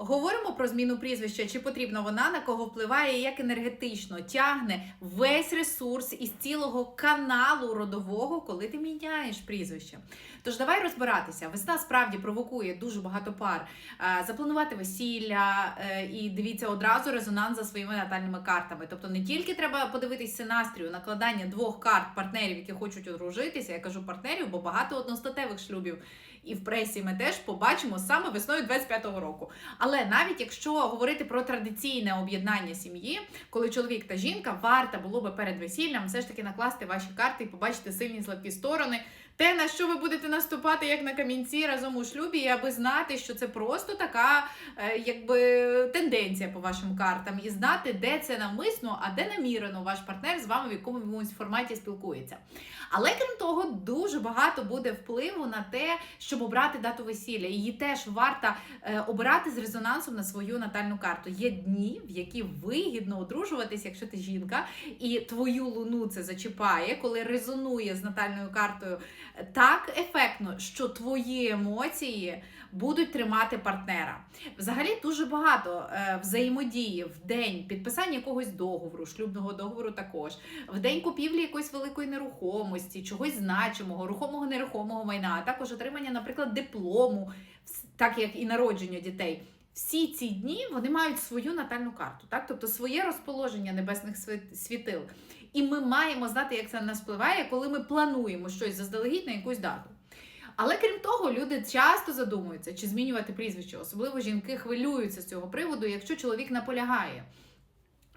Говоримо про зміну прізвища, чи потрібна вона, на кого впливає, як енергетично тягне весь ресурс із цілого каналу родового, коли ти міняєш прізвище. Тож давай розбиратися. Весна справді провокує дуже багато пар запланувати весілля е, і дивіться одразу резонанс за своїми натальними картами. Тобто не тільки треба подивитися настрію, накладання двох карт партнерів, які хочуть одружитися. Я кажу партнерів, бо багато одностатевих шлюбів. І в пресі ми теж побачимо саме весною 25-го року. Але навіть якщо говорити про традиційне об'єднання сім'ї, коли чоловік та жінка варто було би перед весіллям все ж таки накласти ваші карти і побачити сильні слабкі сторони. Те, на що ви будете наступати як на камінці разом у шлюбі, і аби знати, що це просто така е, якби тенденція по вашим картам, і знати, де це навмисно, а де намірено ваш партнер з вами в якомусь форматі спілкується. Але крім того, дуже багато буде впливу на те, щоб обрати дату весілля. Її теж варто е, обирати з резонансом на свою натальну карту. Є дні, в які вигідно одружуватися, якщо ти жінка, і твою луну це зачіпає, коли резонує з натальною картою так ефектно, що твої емоції будуть тримати партнера. Взагалі дуже багато е, взаємодії в день підписання якогось договору, шлюбного договору також, в день купівлі якоїсь великої нерухомості, чогось значимого, рухомого нерухомого майна, а також отримання, наприклад, диплому, так як і народження дітей. Всі ці дні вони мають свою натальну карту, так тобто своє розположення небесних світил. І ми маємо знати, як це на нас впливає, коли ми плануємо щось заздалегідь на якусь дату. Але крім того, люди часто задумуються, чи змінювати прізвище. Особливо жінки хвилюються з цього приводу, якщо чоловік наполягає.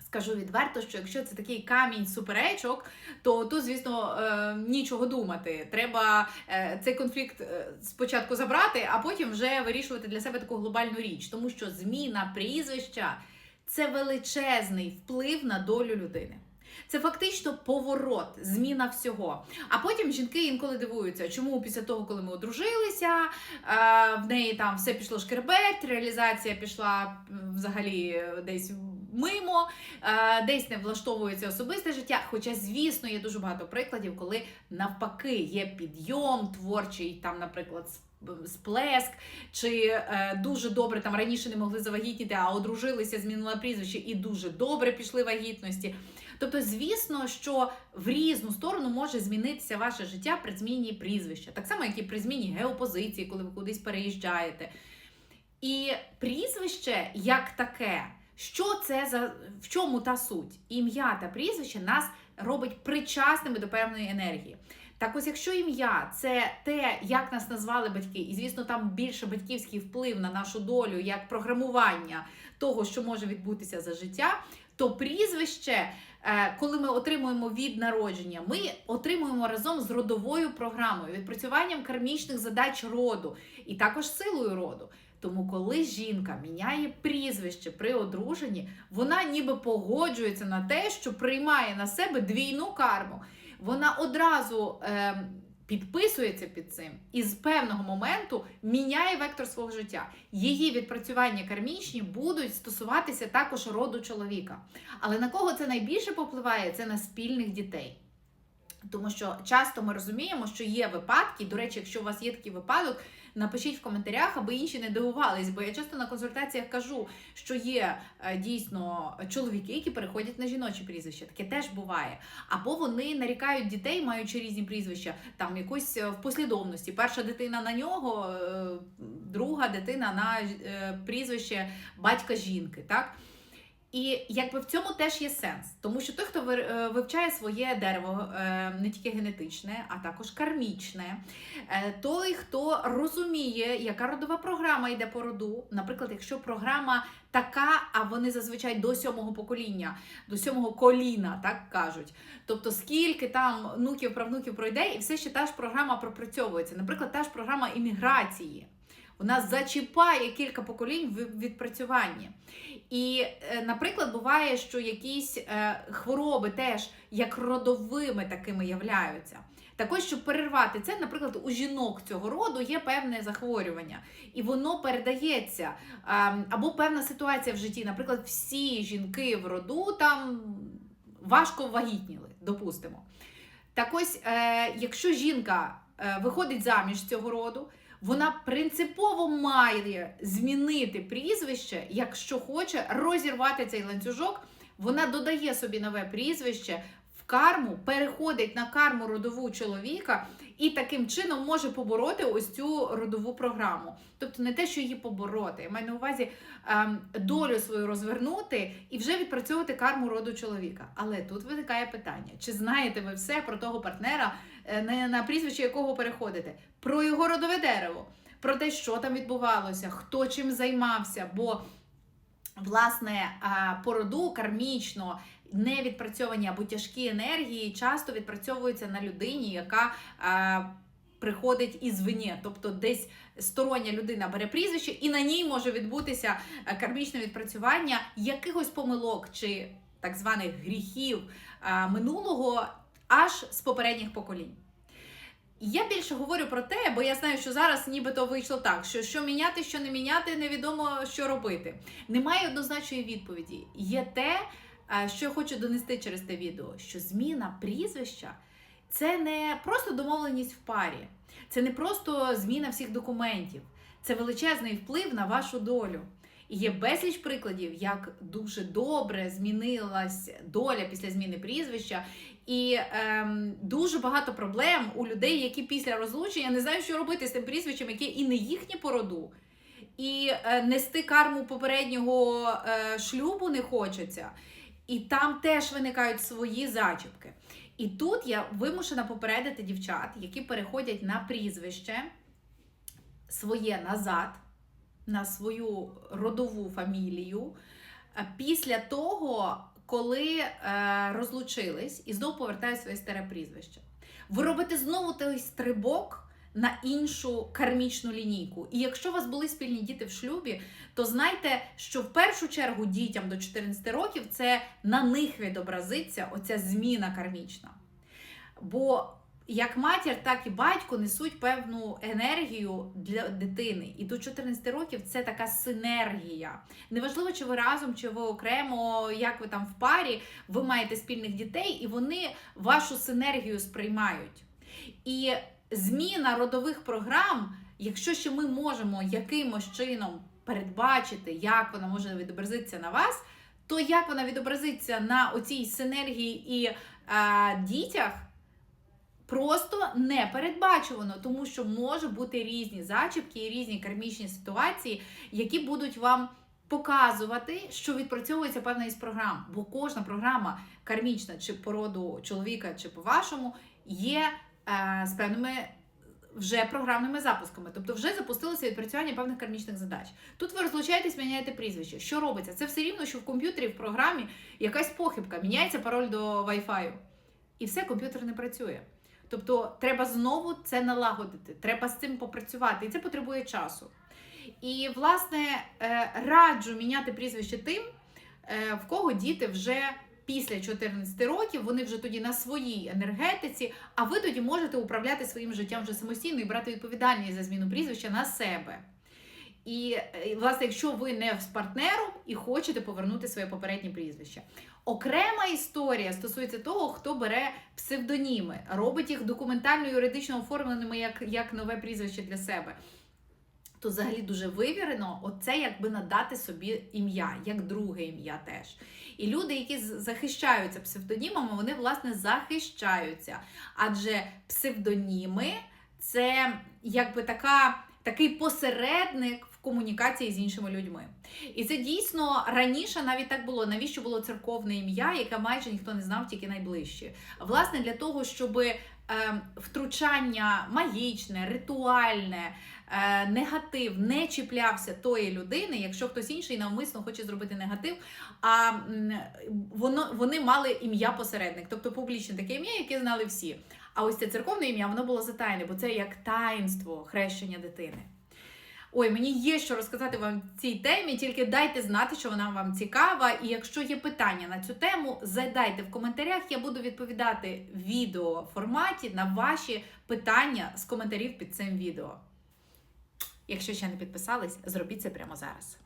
Скажу відверто, що якщо це такий камінь суперечок, то тут, звісно, е, нічого думати. Треба е, цей конфлікт е, спочатку забрати, а потім вже вирішувати для себе таку глобальну річ, тому що зміна прізвища це величезний вплив на долю людини. Це фактично поворот, зміна всього. А потім жінки інколи дивуються, чому після того, коли ми одружилися, е, в неї там все пішло шкербет, реалізація пішла взагалі е, десь мимо, е, десь не влаштовується особисте життя. Хоча, звісно, є дуже багато прикладів, коли навпаки є підйом творчий, там, наприклад, сплеск, чи е, дуже добре там раніше не могли завагітніти, а одружилися, змінили прізвище і дуже добре пішли вагітності. Тобто, звісно, що в різну сторону може змінитися ваше життя при зміні прізвища, так само, як і при зміні геопозиції, коли ви кудись переїжджаєте. І прізвище як таке, що це за в чому та суть? Ім'я та прізвище нас робить причасними до певної енергії. Так ось, якщо ім'я це те, як нас назвали батьки, і звісно, там більше батьківський вплив на нашу долю, як програмування того, що може відбутися за життя, то прізвище, е, коли ми отримуємо від народження, ми отримуємо разом з родовою програмою, відпрацюванням кармічних задач роду і також силою роду. Тому, коли жінка міняє прізвище при одруженні, вона ніби погоджується на те, що приймає на себе двійну карму. Вона одразу е, підписується під цим і з певного моменту міняє вектор свого життя. Її відпрацювання кармічні будуть стосуватися також роду чоловіка. Але на кого це найбільше попливає? Це на спільних дітей. Тому що часто ми розуміємо, що є випадки. До речі, якщо у вас є такий випадок, напишіть в коментарях, аби інші не дивувались. Бо я часто на консультаціях кажу, що є е, дійсно чоловіки, які переходять на жіночі прізвища. Таке теж буває. Або вони нарікають дітей, маючи різні прізвища, там якось е, в послідовності. Перша дитина на нього, е, друга дитина на прізвище батька жінки. Так? І якби в цьому теж є сенс, тому що той, хто е, вивчає своє дерево, е, не тільки генетичне, а також кармічне, е, той, хто розуміє, яка родова програма йде по роду. Наприклад, якщо програма така, а вони зазвичай до сьомого покоління, до сьомого коліна, так кажуть. Тобто, скільки там внуків, правнуків пройде, і все ще та ж програма пропрацьовується. Наприклад, та ж програма імміграції. Вона зачіпає кілька поколінь в відпрацюванні. І, е, наприклад, буває, що якісь е, хвороби теж як родовими такими являються. Так ось, щоб перервати це, наприклад, у жінок цього роду є певне захворювання, і воно передається. ем, Або певна ситуація в житті. Наприклад, всі жінки в роду там важко вагітніли, допустимо. Так ось, е, якщо жінка виходить заміж цього роду, вона принципово має змінити прізвище, якщо хоче розірвати цей ланцюжок. Вона додає собі нове прізвище в карму, переходить на карму родову чоловіка і таким чином може побороти ось цю родову програму. Тобто не те, що її побороти, я маю на увазі ем, долю свою розвернути і вже відпрацьовувати карму роду чоловіка. Але тут виникає питання: чи знаєте ви все про того партнера, е, на, прізвище якого переходите? Про його родове дерево, про те, що там відбувалося, хто чим займався. бо Власне, а, по роду кармічно невідпрацьовані або тяжкі енергії часто відпрацьовуються на людині, яка а, приходить ізвні. Тобто десь стороння людина бере прізвище, і на ній може відбутися е, кармічне відпрацювання якихось помилок чи так званих гріхів минулого аж з попередніх поколінь. Я більше говорю про те, бо я знаю, що зараз нібито вийшло так, що що міняти, що не міняти, невідомо що робити. Немає однозначної відповіді. Є те, е, що я хочу донести через те відео, що зміна прізвища це не просто домовленість в парі, це не просто зміна всіх документів, це величезний вплив на вашу долю. І є безліч прикладів, як дуже добре змінилась доля після зміни прізвища, і ем, дуже багато проблем у людей, які після розлучення не знають, що робити з тим прізвищем, яке і не їхнє породу, і е, нести карму попереднього е, шлюбу не хочеться. І там теж виникають свої зачіпки. І тут я вимушена попередити дівчат, які переходять на прізвище своє назад, на свою родову фамілію, е, після того, коли е, розлучились і знову повертають своє старе прізвище. Ви робите знову той стрибок на іншу кармічну лінійку. І якщо у вас були спільні діти в шлюбі, то знайте, що в першу чергу дітям до 14 років це на них відобразиться оця зміна кармічна. Бо як матір, так і батько несуть певну енергію для дитини. І до 14 років це така синергія. Неважливо, чи ви разом, чи ви окремо, як ви там в парі, ви маєте спільних дітей, і вони вашу синергію сприймають. І зміна родових програм, якщо ще ми можемо якимось чином передбачити, як вона може відобразитися на вас, то як вона відобразиться на оцій синергії і а, дітях. Просто не передбачувано, тому що може бути різні зачіпки і різні кармічні ситуації, які будуть вам показувати, що відпрацьовується певна із програм. Бо кожна програма кармічна, чи по роду чоловіка, чи по вашому, є е, з певними вже програмними запусками. Тобто вже запустилося відпрацювання певних кармічних задач. Тут ви розлучаєтесь, міняєте прізвище. Що робиться? Це все рівно, що в комп'ютері, в програмі якась похибка, міняється пароль до Wi-Fi. І все, комп'ютер не працює. Тобто треба знову це налагодити, треба з цим попрацювати, і це потребує часу. І, власне, е, раджу міняти прізвище тим, е, в кого діти вже після 14 років, вони вже тоді на своїй енергетиці, а ви тоді можете управляти своїм життям вже самостійно і брати відповідальність за зміну прізвища на себе. І, е, власне, якщо ви не з партнером і хочете повернути своє попереднє прізвище. Окрема історія стосується того, хто бере псевдоніми, робить їх документально юридично оформленими як, як нове прізвище для себе. То взагалі дуже вивірено, оце якби надати собі ім'я, як друге ім'я теж. І люди, які захищаються псевдонімами, вони власне захищаються. Адже псевдоніми це якби така, такий посередник в комунікації з іншими людьми. І це дійсно раніше навіть так було. Навіщо було церковне ім'я, яке майже ніхто не знав, тільки найближче. Власне, для того, щоб е, втручання магічне, ритуальне, е, негатив не чіплявся тої людини, якщо хтось інший навмисно хоче зробити негатив, а воно вони мали ім'я посередник, тобто публічне таке ім'я, яке знали всі. А ось це церковне ім'я воно було затайне, бо це як таїнство хрещення дитини. Ой, мені є що розказати вам в цій темі, тільки дайте знати, що вона вам цікава. І якщо є питання на цю тему, задайте в коментарях. Я буду відповідати в відео форматі на ваші питання з коментарів під цим відео. Якщо ще не підписались, зробіть це прямо зараз.